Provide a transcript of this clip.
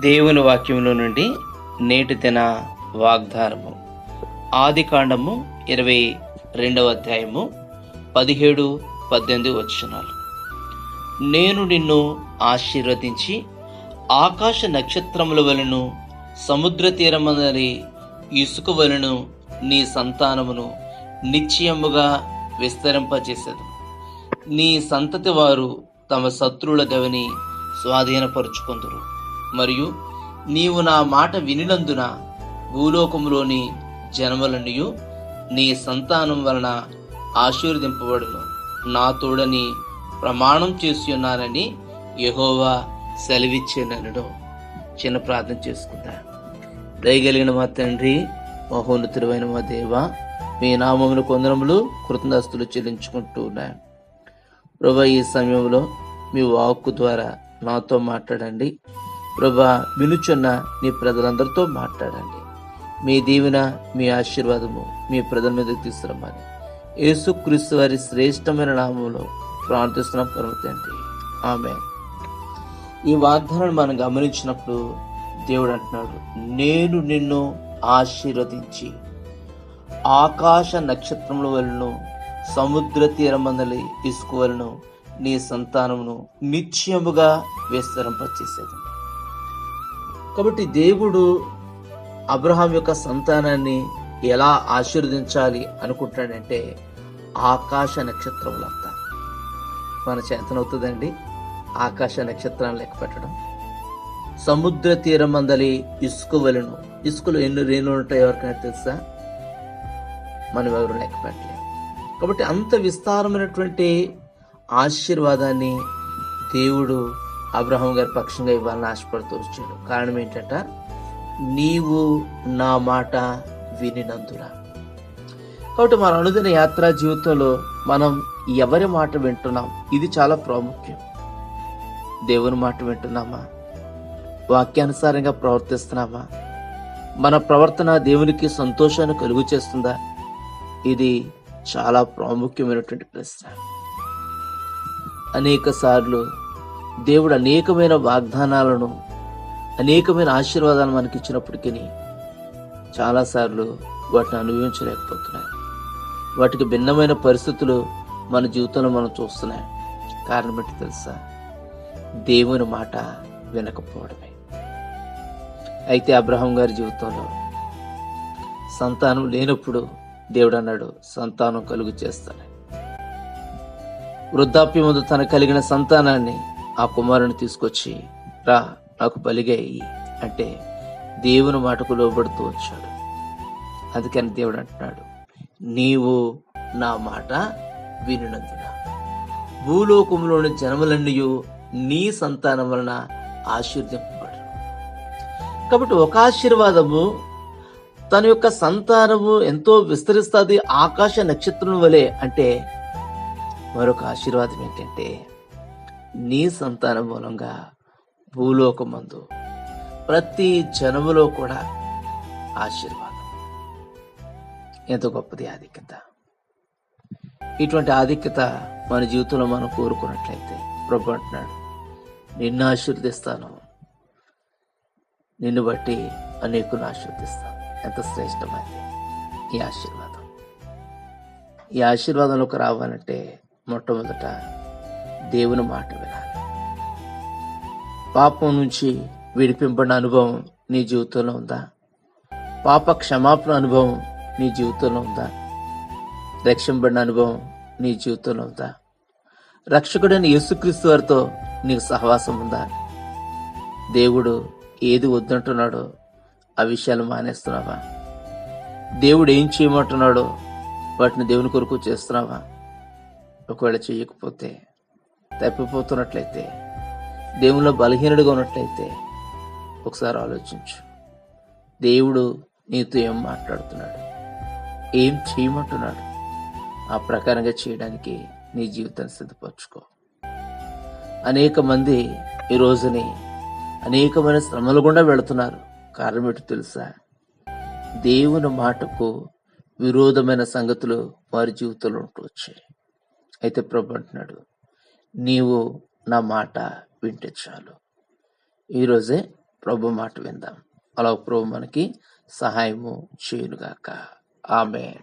దేవుని వాక్యంలో నుండి నేటి దిన వాగ్దానము. ఆది కాండము ఇరవై రెండవ అధ్యాయము పదిహేడు పద్దెనిమిది వచ్చినాలు నేను నిన్ను ఆశీర్వదించి ఆకాశ నక్షత్రముల వలను సముద్ర తీరమందరి ఇసుక వలను నీ సంతానమును నిశ్చయముగా విస్తరింపజేసేదు. నీ సంతతి వారు తమ శత్రువుల గవిని స్వాధీనపరుచుకుందరు. మరియు నీవు నా మాట వినినందున భూలోకంలోని జనములనియు నీ సంతానం వలన ఆశీర్వదింపబడును. నా తోడని ప్రమాణం చేస్తున్నానని యహోవా సెలవిచ్చేనడు చిన్న ప్రార్థన చేసుకుందా. దయగలిగిన మా తండ్రి మహోన్నతుడైన మా దేవ మీ నామమును కొందరములు కృతజ్ఞాస్తులు చెల్లించుకుంటూ ఉన్నాను ప్రభా ఈ సమయంలో మీ వాక్కు ద్వారా నాతో మాట్లాడండి. ప్రభా వినుచున్న నీ ప్రజలందరితో మాట్లాడండి. మీ దీవెన మీ ఆశీర్వాదము మీ ప్రజల మీద తీసుకురమ్మని యేసుక్రీస్తు వారి శ్రేష్టమైన నామంలో ప్రార్థిస్తున్నాం పర్వతండి ఆమె ఈ వాగ్దానాన్ని మనం గమనించినప్పుడు దేవుడు అంటున్నాడు నేను నిన్ను ఆశీర్వదించి ఆకాశ నక్షత్రముల వలన సముద్ర తీరమందలి ఇసుక నీ సంతానమును నిశ్చయముగా విస్తరింపచేసేది కాబట్టి దేవుడు అబ్రహాం యొక్క సంతానాన్ని ఎలా ఆశీర్వదించాలి అనుకుంటాడంటే ఆకాశ నక్షత్రములంతా మన చేతనవుతుందండి ఆకాశ నక్షత్రాలను లెక్క పెట్టడం. సముద్ర తీరం అందలి ఇసుక వలను. ఇసుకలు ఎన్ని రేణులు ఉంటాయో ఎవరికైనా తెలుసా? మనం ఎవరు లెక్క పెట్టలేము కాబట్టి అంత విస్తారమైనటువంటి ఆశీర్వాదాన్ని దేవుడు అబ్రహం గారి పక్షంగా ఇవ్వాలని ఆశపడుతూ వచ్చాడు కారణం ఏంటంట నీవు నా మాట వినినందురా కాబట్టి మన అనుదిన యాత్రా జీవితంలో మనం ఎవరి మాట వింటున్నాం? ఇది చాలా ప్రాముఖ్యం. దేవుని మాట వింటున్నామా? వాక్యానుసారంగా ప్రవర్తిస్తున్నామా? మన ప్రవర్తన దేవునికి సంతోషాన్ని కలుగు చేస్తుందా? ఇది చాలా ప్రాముఖ్యమైనటువంటి ప్రశ్న. అనేక సార్లు దేవుడు అనేకమైన వాగ్దానాలను అనేకమైన ఆశీర్వాదాలు మనకి ఇచ్చినప్పటికీ చాలాసార్లు వాటిని అనుభవించలేకపోతున్నాయి. వాటికి భిన్నమైన పరిస్థితులు మన జీవితంలో మనం చూస్తున్నాయి. కారణం ఏంటి తెలుసా? దేవుని మాట వినకపోవడమే. అయితే అబ్రహం గారి జీవితంలో సంతానం లేనప్పుడు దేవుడు అన్నాడు సంతానం కలుగు చేస్తాను. వృద్ధాప్యం ముందు తన కలిగిన సంతానాన్ని ఆ కుమారుని తీసుకొచ్చి రా నాకు బలిగాయి అంటే దేవుని మాటకు లోబడుతూ వచ్చాడు. అందుకని దేవుడు అంటున్నాడు నీవు నా మాట వినునందున. భూలోకంలోని జనములన్నీ నీ సంతానం వలన ఆశీర్దింపబడు కాబట్టి ఒక ఆశీర్వాదము తన యొక్క సంతానము ఎంతో విస్తరిస్తుంది ఆకాశ నక్షత్రం వలె అంటే మరొక ఆశీర్వాదం ఏంటంటే నీ సంతానం మూలంగా భూలోకమందు ప్రతి జనములో కూడా ఆశీర్వాదం. ఎంత గొప్పది ఆధిక్యత. ఇటువంటి ఆధిక్యత మన జీవితంలో మనం కోరుకున్నట్లయితే ప్రభు అంటున్నాడు నిన్ను ఆశీర్దిస్తాను నిన్ను బట్టి అనేకులను ఆశీర్దిస్తాను ఎంత శ్రేష్టమైంది ఈ ఆశీర్వాదం. ఈ ఆశీర్వాదంలోకి రావాలంటే మొట్టమొదట దేవుని మాట వినాలి. పాపం నుంచి విడిపింపడిన అనుభవం నీ జీవితంలో ఉందా? పాప క్షమాపణ అనుభవం నీ జీవితంలో ఉందా? రక్షింపడిన అనుభవం నీ జీవితంలో ఉందా? రక్షకుడైన యేసుక్రీస్తు వారితో నీకు సహవాసం ఉందా? దేవుడు ఏది వద్దంటున్నాడో ఆ విషయాలు మానేస్తున్నావా? దేవుడు ఏం చేయమంటున్నాడో వాటిని దేవుని కొరకు చేస్తున్నావా? ఒకవేళ చేయకపోతే తప్పిపోతున్నట్లయితే దేవునిలో బలహీనుడిగా ఉన్నట్లయితే ఒకసారి ఆలోచించు. దేవుడు నీతో ఏం మాట్లాడుతున్నాడు? ఏం చేయమంటున్నాడు? ఆ ప్రకారంగా చేయడానికి నీ జీవితాన్ని సిద్ధపరచుకో. అనేక మంది ఈ రోజుని అనేకమైన శ్రమలు గుండా వెళుతున్నారు. కారణం ఏంటో తెలుసా? దేవుని మాటకు విరోధమైన సంగతులు వారి జీవితంలో ఉంటూ వచ్చాయి. అయితే ప్రభు అంటున్నాడు నీవు నా మాట వింటే చాలు. ఈరోజే ప్రభు మాట విందాం. అలా ప్రభు మనకి సహాయము చేయునుగాక. ఆమె